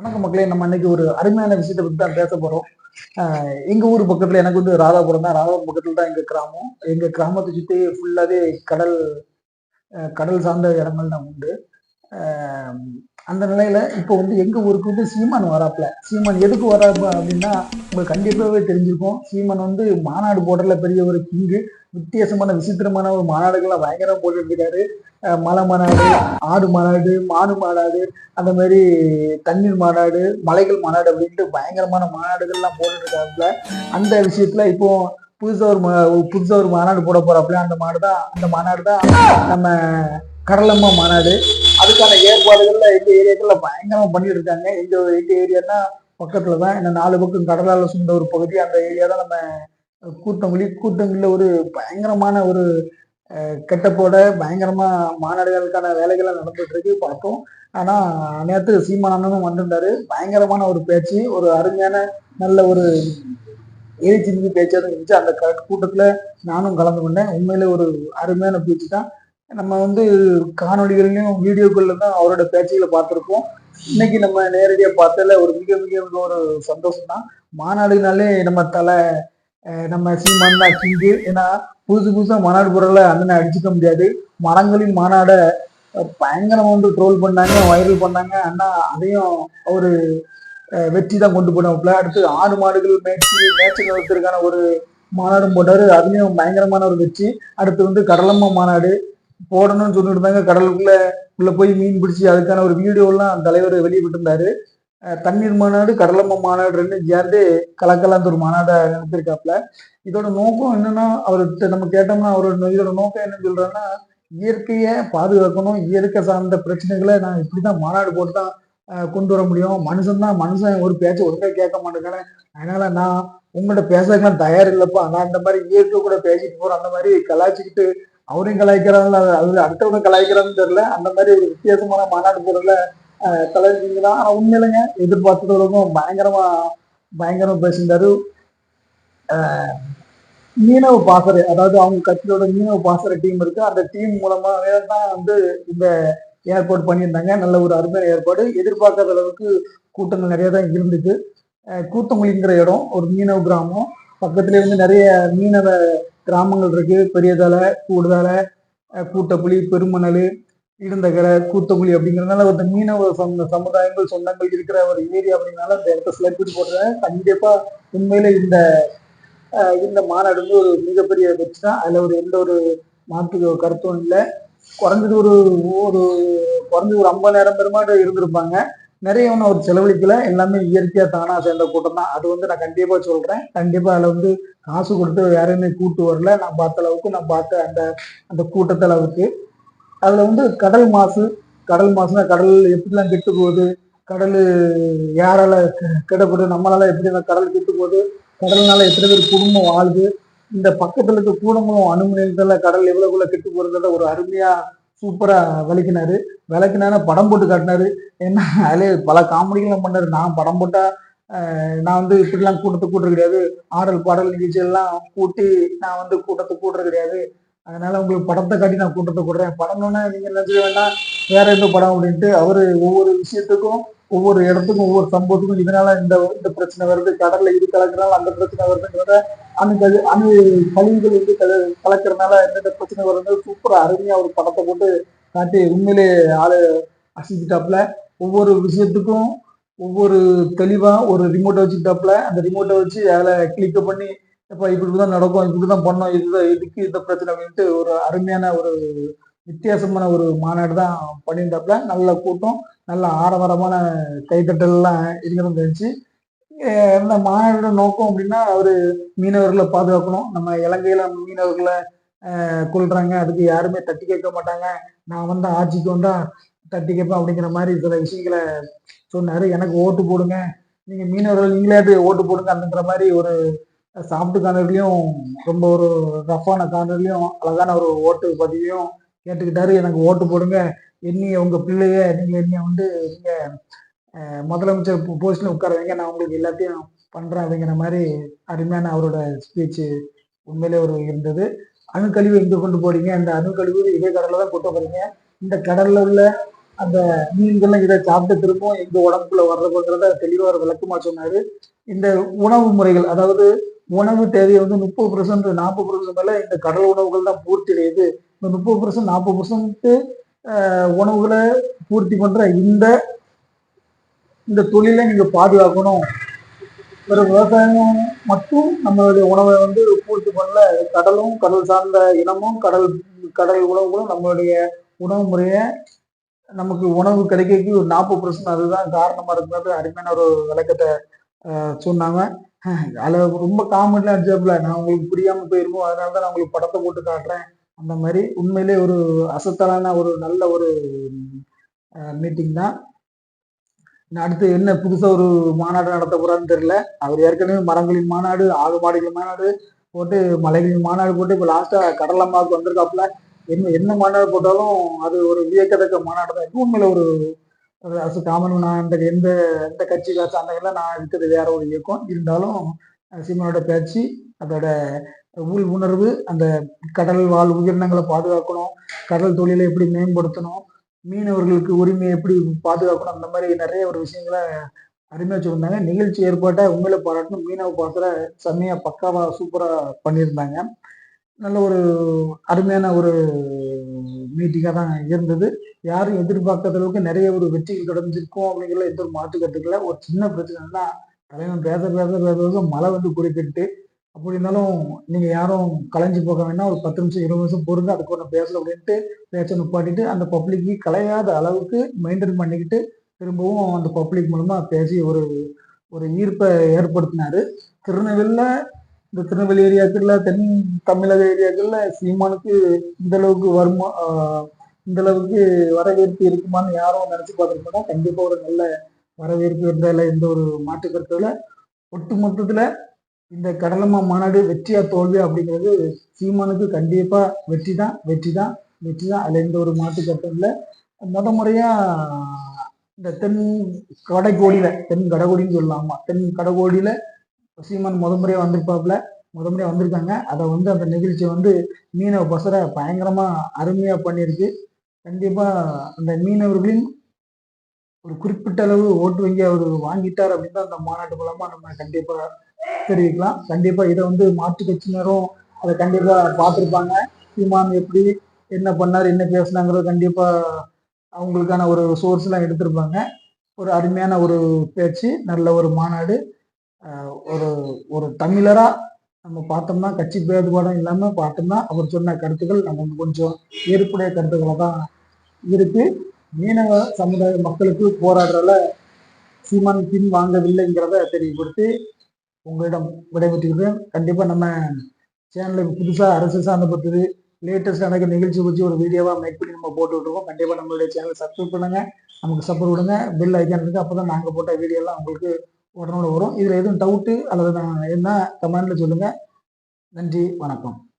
வணக்கம் மக்களே நம்ம இன்னைக்கு ஒரு அருமையான விஷயத்தை பத்தி தான் பேச போறோம். எங்க ஊர் பக்கத்துல எனக்கு வந்து ராதாபுரம் தான். ராதாபுரம் பக்கத்துல தான் எங்க கிராமம். எங்க கிராமத்தை சுத்தி ஃபுல்லாவே கடல் கடல் சார்ந்த இடங்கள் தான் உண்டு அந்த நிலையில இப்போ வந்து எங்க ஊருக்கு வந்து சீமான் வராப்புல. சீமான் எதுக்கு வராப்ப அப்படின்னா உங்களுக்கு கண்டிப்பாவே தெரிஞ்சிருக்கும். சீமான் வந்து மாநாடு போடுறதுல பெரிய ஒரு கிங்கு. வித்தியாசமான விசித்திரமான ஒரு மாநாடுகள்லாம் பயங்கரம் போட்டுருக்காரு. இருக்காரு மலை மாநாடு ஆடு மாநாடு மாடு மாநாடு அந்த மாதிரி தண்ணீர் மாநாடு மலைகள் மாநாடு அப்படின்ட்டு பயங்கரமான மாநாடுகள்லாம் போட்டுட்டு அந்த விஷயத்துல இப்போ புதுசாக ஒரு மா- ஒரு ஒரு மாநாடு போட போறாப்புல. அந்த மாடு தான் அந்த மாநாடு தான் நம்ம கடலம்மா மாநாடு. அதுக்கான ஏற்பாடுகள்ல எங்க ஏரியாக்கள்ல பயங்கரமா பண்ணிட்டு இருக்காங்க எங்க எங்க ஏரியானா பக்கத்துல தான் இந்த நாலு பக்கம் கடலால சுந்த ஒரு பகுதி. அந்த ஏரியா தான் நம்ம கூட்டங்குழி கூட்டங்குழியில் ஒரு பயங்கரமான ஒரு கெட்டப்போட பயங்கரமா மாநாடுகளுக்கான வேலைகள்லாம் நடந்துட்டு இருக்கு பார்த்தோம். ஆனா நேற்று சீமானந்தனும் வந்திருந்தாரு. பயங்கரமான ஒரு பேச்சு ஒரு அருமையான நல்ல ஒரு எழுச்சி மிகு தான் இருந்துச்சு. அந்த க- கூட்டத்துல நானும் கலந்து கொண்டேன். உண்மையிலே ஒரு அருமையான பேச்சு தான். நம்ம வந்து காணொளிகளிலும் வீடியோக்கள்ல தான் அவரோட பேச்சுகளை பார்த்துருப்போம். இன்னைக்கு நம்ம நேரடியா பார்த்ததுல ஒரு மிக மிக மிக ஒரு சந்தோஷம் தான் மாநாடுனாலே நம்ம தலை நம்ம சீமான் தான் கிங்கு ஏன்னா புதுசு புதுசா மாநாடு பொருளை அண்ணனை அடிச்சுக்க முடியாது. மரங்களின் மாநாட பயங்கரமாக பயங்கரமா வந்து ட்ரோல் பண்ணாங்க வைரல் பண்ணாங்க. அண்ணா அதையும் அவரு வெற்றி தான் கொண்டு போனோம்ல அடுத்து ஆடு மாடுகள் மேய்ச்சி மேய்ச்சல் நிலத்திற்கான ஒரு மாநாடும் போட்டாரு. அதுலயும் பயங்கரமான ஒரு வெற்றி. அடுத்து வந்து கடலம்மா மாநாடு. போடணும்னு சொல்லிட்டு இருந்தாங்க. கடலுக்குள்ள உள்ள போய் மீன் பிடிச்சி அதுக்கான ஒரு வீடியோ எல்லாம் தலைவர் வெளியிட்டிருந்தாரு. தண்ணீர் மாநாடு கடலம்மா மாநாடு ரெண்டும் சேர்ந்து கலக்கலாந்த ஒரு மாநாடை நடத்திருக்காப்புல. இதோட நோக்கம் என்னன்னா அவர்கிட்ட நம்ம கேட்டோம்னா அவரோட இதோட நோக்கம் என்னன்னு சொல்றாருன்னா இயற்கையை பாதுகாக்கணும் இயற்கை சார்ந்த பிரச்சனைகளை நான் இப்படிதான் மாநாடு போட்டு தான் கொண்டு வர முடியும். மனுஷன் தான் மனுஷன் ஒரு பேச்சை ஒழுங்கா கேட்க மாட்டேங்கிறேன். அதனால நான் உங்கள்கிட்ட பேசலாம் தயார் இல்லைப்பா. நான் இந்த மாதிரி இயற்கை கூட பேசிட்டு போறேன். அந்த மாதிரி கலாய்ச்சிக்கிட்டு அவரையும் கலாய்க்கிறாங்க அது அடுத்தவங்க கலாய்க்கிறான்னு தெரியல. அந்த மாதிரி ஒரு வித்தியாசமான மாநாடு போறதுல கலாய்ச்சிங்க தான் ஆனா உண்மையிலங்க எதிர்பார்த்ததோடக்கும் பயங்கரமா பயங்கரமா பேசியிருந்தாரு. மீனவ பாசறை அதாவது அவங்க கட்சியோட மீனவ பாசறை டீம் இருக்கு. அந்த டீம் மூலமாவே தான் வந்து இந்த ஏற்பாடு பண்ணியிருந்தாங்க. நல்ல ஒரு அருமையான ஏற்பாடு. எதிர்பார்க்காத அளவுக்கு கூட்டங்கள் நிறைய தான் இருந்துச்சு. அஹ் கூத்தங்குழிங்கிற இடம் ஒரு மீனவ கிராமம். பக்கத்துல இருந்து நிறைய மீனவ கிராமங்கள் இருக்கு. பெரியதலை கூடுதலை கூட்டப்புலி பெருமணல் இடந்தகரை கூத்தங்குழி அப்படிங்கிறதுனால ஒரு மீனவ சம சமுதாயங்கள் சொந்தங்கள் இருக்கிற ஒரு ஏரியா அப்படிங்கிறனால அந்த இடத்த செலக்ட் போடுறேன் கண்டிப்பா உண்மையில இந்த இந்த மாநாடு வந்து ஒரு மிகப்பெரிய வெற்றி தான். அதுல ஒரு எந்த ஒரு மாற்று கருத்தும் இல்லை. குறைஞ்சது ஒரு ஒரு குறைஞ்சது ஒரு ஐம்பதாயிரம் பெருமாடு இருந்திருப்பாங்க. நிறைய ஒன்றும் அவர் செலவழிக்கல. எல்லாமே இயற்கையா தானா சேர்ந்த கூட்டம் தான். அது வந்து நான் கண்டிப்பா சொல்றேன். கண்டிப்பா அதுல வந்து காசு கொடுத்து யாரையுமே கூட்டு வரல. நான் பார்த்த அளவுக்கு நான் பார்த்த அந்த அந்த கூட்டத்தளவுக்கு. அளவுக்கு அதுல வந்து கடல் மாசு கடல் மாசுனா கடல் எப்படிலாம் கெட்டு போகுது கடல் யாரால கெ- கெடப்படுது நம்மளால எப்படி கடல் கெட்டு போகுது கடல்னால எத்தனை பேர் குடும்பம் வாழுது இந்த பக்கத்துல இருக்க கூடங்களும் அணுமினத்துல கடல் எவ்வளவுக்குள்ள கெட்டு போறத ஒரு அருமையா சூப்பரா விளக்கினாரு. விளக்கினாரு படம் போட்டு காட்டினாரு. ஏன்னா அதுல பல காமெடிகளும் பண்ணாரு. நான் படம் போட்டா நான் வந்து இப்படிலாம் கூட்டத்தை கூட்டுறது கிடையாது. ஆடல் பாடல் நிகழ்ச்சி எல்லாம் கூட்டி நான் வந்து கூட்டத்தை கூட்டுறது கிடையாது. அதனால உங்களுக்கு படத்தை காட்டி நான் கூட்டத்தை கூடுறேன். படம்னா நீங்க நினைச்சுக்க வேண்டாம். வேற எந்த படம் அப்படின்ட்டு அவரு ஒவ்வொரு விஷயத்துக்கும் ஒவ்வொரு இடத்துக்கும் ஒவ்வொரு சம்பவத்துக்கும் இதனால இந்த இந்த பிரச்சனை வருது. கடல்ல இது கலக்கிறனால அந்த பிரச்சனை வருதுங்கிறத அணு கழி அணு கழிவுகள் வந்து கல- கலக்கிறனால எந்தெந்த பிரச்சனை வருது சூப்பர் அருமையா ஒரு படத்தை போட்டு காட்டி உண்மையிலே ஆளு அசிச்சிட்டாப்ல ஒவ்வொரு விஷயத்துக்கும் ஒவ்வொரு தெளிவா ஒரு ரிமோட்டை வச்சுக்கிட்டாப்ல அந்த ரிமோட்டை வச்சு அதில் கிளிக்க பண்ணி இப்போ இப்படிதான் நடக்கும் இப்படிதான் பண்ணோம் இதுதான் இதுக்கு இந்த பிரச்சனை அப்படின்ட்டு ஒரு அருமையான ஒரு வித்தியாசமான ஒரு மாநாடு தான் பண்ணியிருந்தாப்புல. நல்ல கூட்டம் நல்ல ஆரவாரமான கைத்தட்டல்லாம் இருக்கிறது இருந்துச்சு. இந்த மாநாடோட நோக்கம் அப்படின்னா அவரு மீனவர்களை பாதுகாக்கணும். நம்ம இலங்கையில மீனவர்களை கொள்றாங்க அதுக்கு யாருமே தட்டி கேட்க மாட்டாங்க. நான் வந்து ஆட்சிக்கு வந்தா தட்டி கேட்பேன் அப்படிங்கிற மாதிரி சில விஷயங்களை சொன்னாரு. எனக்கு ஓட்டு போடுங்க. நீங்க மீனவர்கள் நீங்களே ஓட்டு போடுங்க அப்படிங்கிற மாதிரி ஒரு சாப்பிட்டு காணொலியும் ரொம்ப ஒரு ரஃப்பான காணொலியும் அழகான ஒரு ஓட்டு பதிவையும் கேட்டுக்கிட்டாரு. எனக்கு ஓட்டு போடுங்க. என்னைய உங்க பிள்ளைய நீங்க என்னைய வந்து நீங்க முதலமைச்சர் போஸ்டில் உட்கார வைங்க. நான் உங்களுக்கு எல்லாத்தையும் பண்றேன் அப்படிங்கிற மாதிரி அருமையான அவரோட ஸ்பீச் உண்மையிலே ஒரு இருந்தது. அணுக்கழிவு எங்க கொண்டு போறீங்க? அந்த அணுக்கழிவு இதே கடல்ல தான் கொண்டு போறீங்க. இந்த கடல்ல உள்ள அந்த மீன்கள்லாம் இதை சாப்பிட்டு திரும்பவும் எங்க உடம்புல வர்றதுங்கிறத தெளிவாக ஒரு விளக்கமா சொன்னாரு. இந்த உணவு முறைகள் அதாவது உணவு தேவையை வந்து முப்பது பர்சன்ட் நாற்பது பர்சன்ட் மேலே இந்த கடல் உணவுகள் தான் பூர்த்தி அடையுது இந்த முப்பது பர்சன்ட் நாற்பது பர்சன்ட் உணவுகளை பூர்த்தி பண்ற இந்த இந்த தொழிலை நீங்க பாதுகாக்கணும். ஒரு விவசாயம் மட்டும் நம்மளுடைய உணவை வந்து பூர்த்தி பண்ணல. கடலும் கடல் சார்ந்த இனமும் கடல் கடல் உணவுகளும் நம்மளுடைய உணவு முறையை நமக்கு உணவு கிடைக்கிறதுக்கு ஒரு நாற்பது பர்சன்ட் அதுதான் காரணமா இருக்கிறது. அருமையான ஒரு விளக்கத்தை சொன்னாங்க. அதில் ரொம்ப காமெடிலாம் அடிச்சாப்புல நான் உங்களுக்கு புரியாமல் போயிருமோ அதனால தான் நான் உங்களுக்கு படத்தை போட்டு காட்டுறேன். அந்த மாதிரி உண்மையிலே ஒரு அசத்தலான ஒரு நல்ல ஒரு மீட்டிங் தான். அடுத்து என்ன புதுசாக ஒரு மாநாடு நடத்த போகிறான்னு தெரியல. அவர் ஏற்கனவே மரங்களின் மாநாடு ஆடு மாடுகளின் மாநாடு போட்டு மலைகளின் மாநாடு போட்டு இப்போ லாஸ்ட்டாக கடலம்மாவுக்கு வந்திருக்காப்புல. என்ன என்ன மாநாடு போட்டாலும் அது ஒரு வியக்கத்தக்க மாநாடு தான் இது உண்மையில ஒரு ஒரு அசு காமன் நான் அந்த எந்த எந்த கட்சி காசு நான் இருக்கிறது வேற ஒரு இயக்கம். இருந்தாலும் அஹ் சீமானோட பேச்சு அதோட உள் உணர்வு அந்த கடல் வாழ் உயிரினங்களை பாதுகாக்கணும் கடல் தொழிலை எப்படி மேம்படுத்தணும் மீனவர்களுக்கு உரிமையை எப்படி பாதுகாக்கணும் அந்த மாதிரி நிறைய ஒரு விஷயங்களை அருமையா சொல்லியிருந்தாங்க. நிகழ்ச்சி ஏற்பாட்டை உண்மையில பாராட்டணும். மீனவ பாசற செம்மையா பக்காவா சூப்பரா பண்ணியிருந்தாங்க. நல்ல ஒரு அருமையான ஒரு மீட்டிங்காக தான் இருந்தது. யாரும் எதிர்பார்க்காத அளவுக்கு நிறைய ஒரு வெற்றிகள் கிடைஞ்சிருக்கும் அப்படிங்கிற எந்த ஒரு மாற்று கட்டுக்கல ஒரு சின்ன பிரச்சனைனா தலைவன் பேச பேச பேச மழை வந்து குறிப்பிட்டு அப்படி இருந்தாலும் நீங்க யாரும் கலைஞ்சு போக வேணாம் ஒரு பத்து நிமிஷம் இருபது நிமிஷம் பொறுத்து அதுக்கு ஒன்று பேசல அப்படின்ட்டு பேச்ச நிப்பாட்டிட்டு அந்த பப்ளிக்கு கலையாத அளவுக்கு மெயின்டைன் பண்ணிக்கிட்டு திரும்பவும் அந்த பப்ளிக் மூலமா பேசி ஒரு ஒரு ஈர்ப்பை ஏற்படுத்தினாரு. திருநெல்வேலியில் இந்த திருநெல்வேலி ஏரியாக்கள்ல தென் தமிழக ஏரியாக்கள்ல சீமானுக்கு இந்த அளவுக்கு வருமா இந்த அளவுக்கு வரவேற்பு இருக்குமான்னு யாரும் நினைச்சு பார்த்துருக்க கண்டிப்பாக கண்டிப்பா ஒரு நல்ல வரவேற்பு இருந்ததில்ல எந்த ஒரு மாற்று கருத்துல ஒட்டு மொத்தத்துல இந்த கடலம்மா மாநாடு வெற்றியா தோல்வியா அப்படிங்கிறது சீமானுக்கு கண்டிப்பா வெற்றி தான் வெற்றி தான் வெற்றி தான் அதுல எந்த ஒரு மாற்று கருத்தும் இல்லை. முத முறையா இந்த தென் கடைக்கோடியில தென் கடகோடின்னு சொல்லலாமா? தென் கடகோடியில சீமான் முத முறையா வந்திருப்பாப்புல முத முறையா வந்திருக்காங்க. அதை வந்து அந்த நிகழ்ச்சி வந்து மீனவ பசரை பயங்கரமா அருமையா பண்ணியிருக்கு. கண்டிப்பா அந்த மீனவர்களின் ஒரு குறிப்பிட்ட அளவு ஓட்டு வங்கி அவர் வாங்கிட்டார் அப்படின்னு தான் அந்த மாநாட்டு மூலமா நம்ம கண்டிப்பா தெரிவிக்கலாம். கண்டிப்பா இதை வந்து மாற்று கட்சியினரும் அதை கண்டிப்பா பார்த்துருப்பாங்க. சீமான் எப்படி என்ன பண்ணார் என்ன பேசுனாங்கிறது கண்டிப்பா அவங்களுக்கான ஒரு சோர்ஸ் எல்லாம் எடுத்திருப்பாங்க. ஒரு அருமையான ஒரு பேச்சு நல்ல ஒரு மாநாடு ஒரு ஒரு தமிழரா நம்ம பார்த்தோம்னா கட்சி பேதுபாடம் இல்லாம பார்த்தோம்னா அவர் சொன்ன கருத்துக்கள் நமக்கு கொஞ்சம் ஏற்புடைய கருத்துக்களை தான் இருக்கு. மீனவ சமுதாய மக்களுக்கு போராடுறல சீமான் பின் வாங்கவில்லைங்கிறத தெரியப்படுத்தி உங்களிடம் விடைபெற்றுக்கிறேன். கண்டிப்பா நம்ம சேனலில் புதுசா அரசு சார்ந்த பற்றி லேட்டஸ்ட் நடக்கிற நிகழ்ச்சி பற்றி ஒரு வீடியோவா மேக் பண்ணி நம்ம போட்டு விட்டுருக்கோம். கண்டிப்பா நம்மளுடைய சேனலை சப்ஸ்கிரைப் பண்ணுங்க. நமக்கு சப்போர்ட் விடுங்க பெல் ஐக்கான் இருக்கு. அப்பதான் நாங்க போட்ட வீடியோ எல்லாம் உங்களுக்கு உடனோட வரும். இதுல எதுவும் டவுட்டு அல்லது என்ன கமெண்ட்ல சொல்லுங்க? நன்றி வணக்கம்.